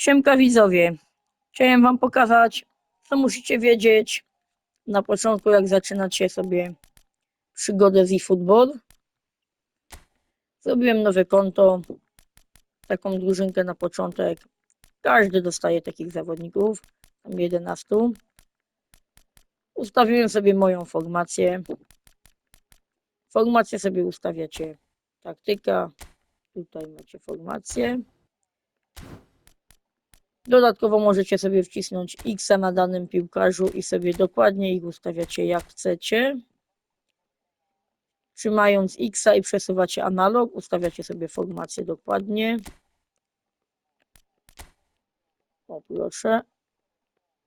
Siemka widzowie, chciałem wam pokazać, co musicie wiedzieć na początku, jak zaczynacie sobie przygodę z eFootball. Zrobiłem nowe konto, taką drużynkę na początek. Każdy dostaje takich zawodników, tam 11. Ustawiłem sobie moją formację. Formację sobie ustawiacie. Taktyka. Tutaj macie formację. Dodatkowo możecie sobie wcisnąć X na danym piłkarzu i sobie dokładnie ich ustawiacie jak chcecie. Trzymając X i przesuwacie analog, ustawiacie sobie formację dokładnie. O, proszę.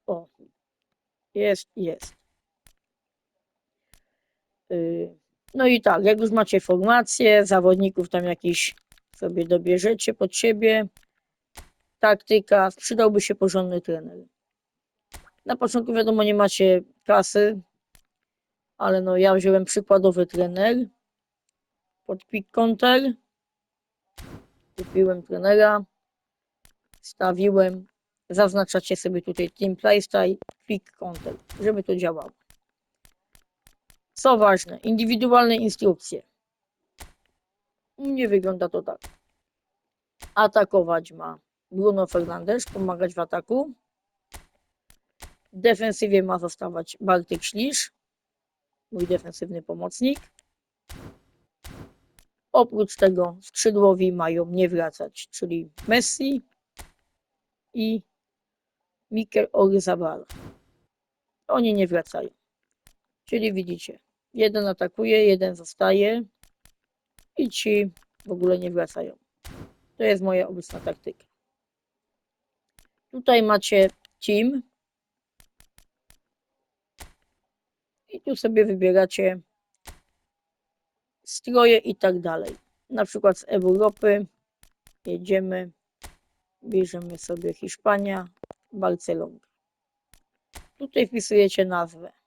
O, jest, jest. Yy, No i tak, jak już macie formację, zawodników tam jakiś sobie dobierzecie pod siebie, taktyka, przydałby się porządny trener. Na początku wiadomo nie macie kasy, ale no ja wziąłem przykładowy trener pod Quick Counter. Kupiłem trenera, stawiłem, zaznaczacie sobie tutaj Team Playstyle, Quick Counter, żeby to działało. Co ważne, indywidualne instrukcje. U mnie wygląda to tak. Atakować ma Bruno Fernandes, pomagać w ataku. W defensywie ma zostawać Bartek Ślisz, mój defensywny pomocnik. Oprócz tego skrzydłowi mają nie wracać, czyli Messi i Mikel Orzabal. Oni nie wracają. Czyli widzicie, jeden atakuje, jeden zostaje i ci w ogóle nie wracają. To jest moja obecna taktyka. Tutaj macie team. I tu sobie wybieracie stroje i tak dalej. Na przykład z Europy jedziemy, bierzemy sobie Hiszpania, Barcelona. Tutaj wpisujecie nazwę.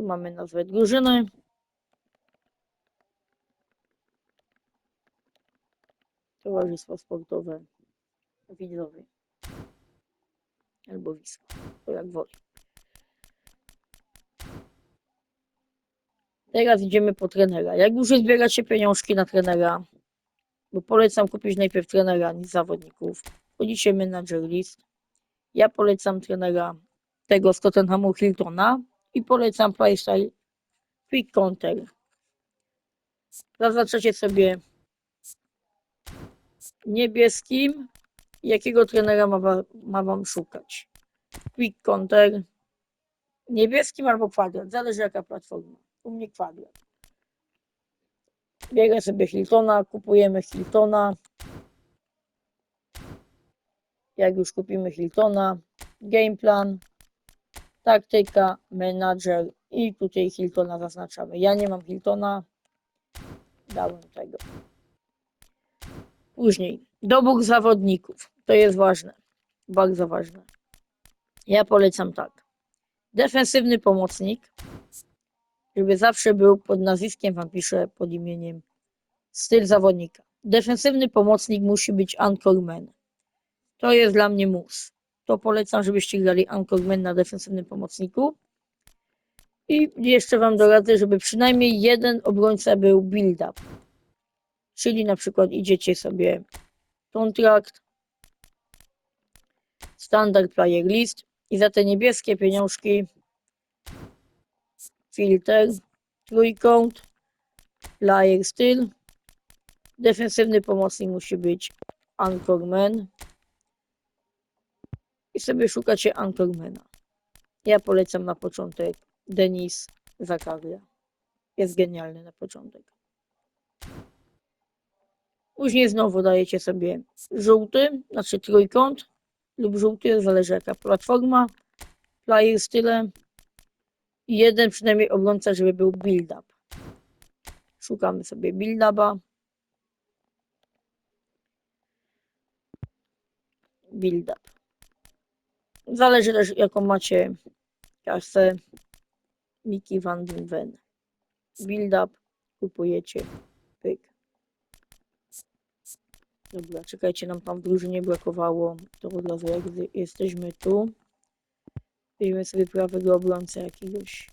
Tu mamy nazwę drużyny. Towarzystwo Sportowe Widzowie. Albo Wisła. To jak woli. Teraz idziemy po trenera. Jak już zbieracie pieniążki na trenera, bo polecam kupić najpierw trenera niż zawodników. Wchodzicie Manager List. Ja polecam trenera tego z Tottenhamu Hiltona i polecam Playstyle Quick Counter. Zaznaczacie sobie niebieskim, jakiego trenera ma, ma wam szukać. Quick Counter niebieskim albo kwadrat, zależy jaka platforma. U mnie kwadrat. Bierę sobie Hiltona, kupujemy Hiltona. Jak już kupimy Hiltona, game plan, taktyka, menadżer i tutaj Hiltona zaznaczamy. Ja nie mam Hiltona, dałem tego. Później dobór zawodników. To jest ważne, bardzo ważne. Ja polecam tak. Defensywny pomocnik, żeby zawsze był pod nazwiskiem, wam piszę pod imieniem styl zawodnika. Defensywny pomocnik musi być anchorman. To jest dla mnie mus. To polecam, żebyście grali anchorman na defensywnym pomocniku. I jeszcze wam doradzę, żeby przynajmniej jeden obrońca był build-up. Czyli na przykład idziecie sobie kontrakt, standard player list i za te niebieskie pieniążki filter, trójkąt, player styl, defensywny pomocnik musi być anchorman i sobie szukacie anchormana. Ja polecam na początek Denis Zakaria. Jest genialny na początek. Później znowu dajecie sobie żółty, znaczy trójkąt lub żółty, zależy jaka platforma, player style i jeden przynajmniej obrońca, żeby był build-up. Szukamy sobie build-upa. Build-up. Zależy też jaką macie kasę. Miki Van den Ven. Build up. Kupujecie. Pyk. Dobra, czekajcie, nam tam w drużynie brakowało. To od razu jak jesteśmy tu. Weźmy sobie prawego obrońcę jakiegoś.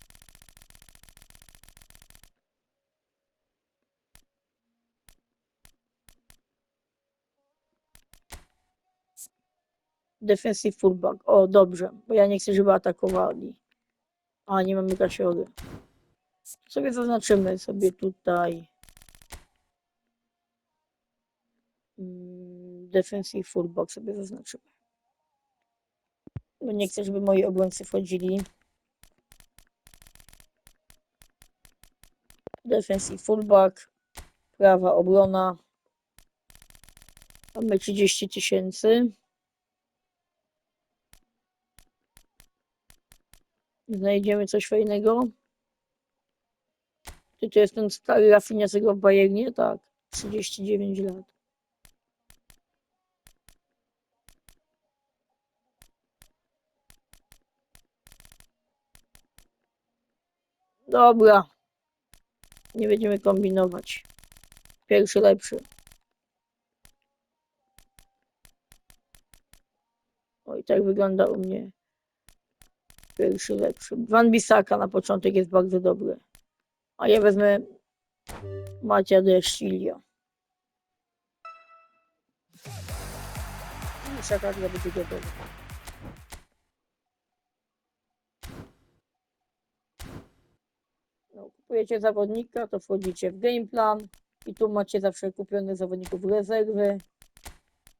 Defensive fullback. O, dobrze, bo ja nie chcę, żeby atakowali. A, nie mamy kasiory. Sobie zaznaczymy sobie tutaj. Mm, Defensive fullback sobie zaznaczymy. Bo nie chcę, żeby moi obrońcy wchodzili. Defensive fullback. Prawa obrona. Mamy 30 tysięcy. Znajdziemy coś fajnego. Czy to jest ten stary Rafinha, grał w Bayernie? Tak. 39 lat. Dobra. Nie będziemy kombinować. Pierwszy lepszy. O i tak wygląda u mnie. Pierwszy lepszy. Van Bissaka na początek jest bardzo dobry. A ja wezmę Macia de Estilia. Bissaka dla będzie gotowy. No, kupujecie zawodnika, to wchodzicie w game plan i tu macie zawsze kupionych zawodników rezerwy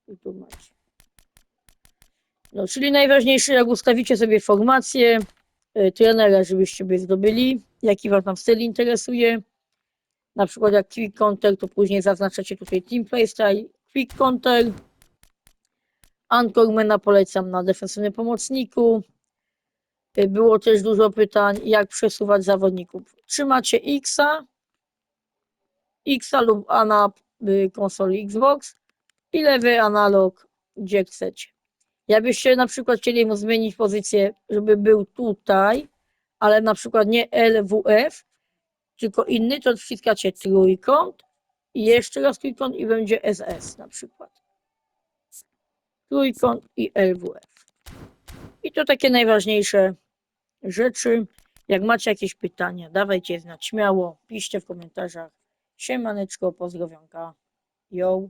i tu macie. No, czyli najważniejsze, jak ustawicie sobie formację y, trenera, żebyście by zdobyli, jaki wam tam styl interesuje. Na przykład jak quick counter, to później zaznaczacie tutaj team playstyle, quick counter. Anchormana polecam na defensywnym pomocniku. Y, Było też dużo pytań, jak przesuwać zawodników. Trzymacie Xa, Xa lub A na y, konsoli Xbox i lewy analog, gdzie chcecie. Jakbyście na przykład chcieli mu zmienić pozycję, żeby był tutaj, ale na przykład nie LWF, tylko inny, to wciskacie trójkąt i jeszcze raz trójkąt i będzie SS na przykład. Trójkąt i LWF. I to takie najważniejsze rzeczy. Jak macie jakieś pytania, dawajcie znać śmiało, piszcie w komentarzach. Siemaneczko, pozdrowionka. Yo.